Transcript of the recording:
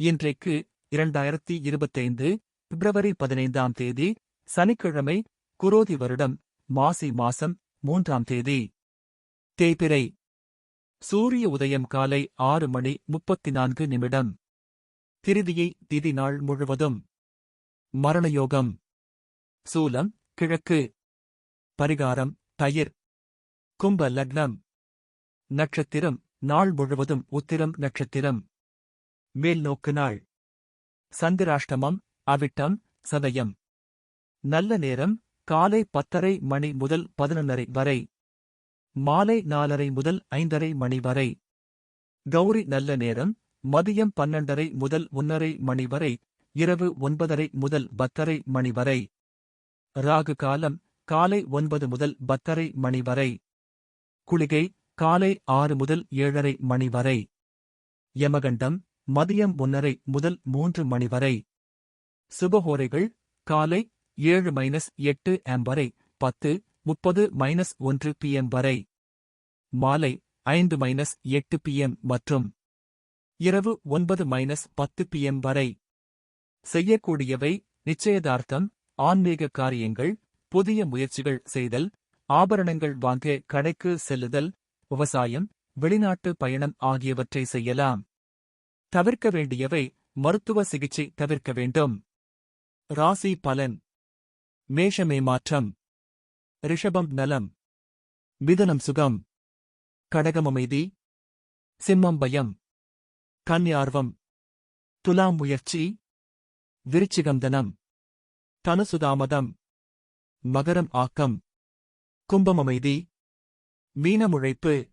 இன்றைக்கு இரண்டாயிரத்தி இருபத்தைந்து பிப்ரவரி பதினைந்தாம் தேதி சனிக்கிழமை குரோதி வருடம் மாசி மாசம் மூன்றாம் தேதி. தேய்பிறை சூரிய உதயம் காலை ஆறு மணி முப்பத்தி நான்கு நிமிடம். திருதியை திதி நாள் முழுவதும். மரணயோகம். சூலம் கிழக்கு. பரிகாரம் தயிர். கும்ப லக்னம். நட்சத்திரம் நாள் முழுவதும் உத்திரம் நட்சத்திரம். மேல் நாள். சந்திராஷ்டமம் அவிட்டம் சதயம். நல்ல நேரம் காலை பத்தரை மணி முதல் பதினொன்னரை வரை. மாலை நாலரை முதல் ஐந்தரை மணி வரை. கௌரி நல்ல நேரம் மதியம் பன்னெண்டரை முதல் ஒன்னரை மணி வரை. இரவு ஒன்பதரை முதல் பத்தரை மணி வரை. ராகு காலம் காலை ஒன்பது முதல் பத்தரை மணி வரை. குளிகை காலை ஆறு முதல் ஏழரை மணி வரை. யமகண்டம் மதியம் ஒன்னரை முதல் மூன்று மணி வரை. சுபஹோரைகள் காலை ஏழு மைனஸ் எட்டு எம் வரை பத்து முப்பது மைனஸ் ஒன்று பிஎம் வரை. மாலை ஐந்து மைனஸ் எட்டு பிஎம் மற்றும் இரவு ஒன்பது மைனஸ் பத்து பிஎம் வரை. செய்யக்கூடியவை நிச்சயதார்த்தம் ஆன்மீக காரியங்கள் புதிய முயற்சிகள் செய்தல் ஆபரணங்கள் வாங்க கடைக்கு செல்லுதல் விவசாயம் வெளிநாட்டு பயணம் ஆகியவற்றை செய்யலாம். தவிர்க்க வேண்டியவை மருத்துவ சிகிச்சை தவிர்க்க வேண்டும். ராசி பலன். மேஷமே மாற்றம். ரிஷபம் நலம். மிதனம் சுகம். கடகம் அமைதி. சிம்மம் பயம். கன்யார்வம் துலாம் முயற்சி. விருச்சிகம் தனம். தனுசுதாமதம் மகரம் ஆக்கம். கும்பம் அமைதி. மீனமுழைப்பு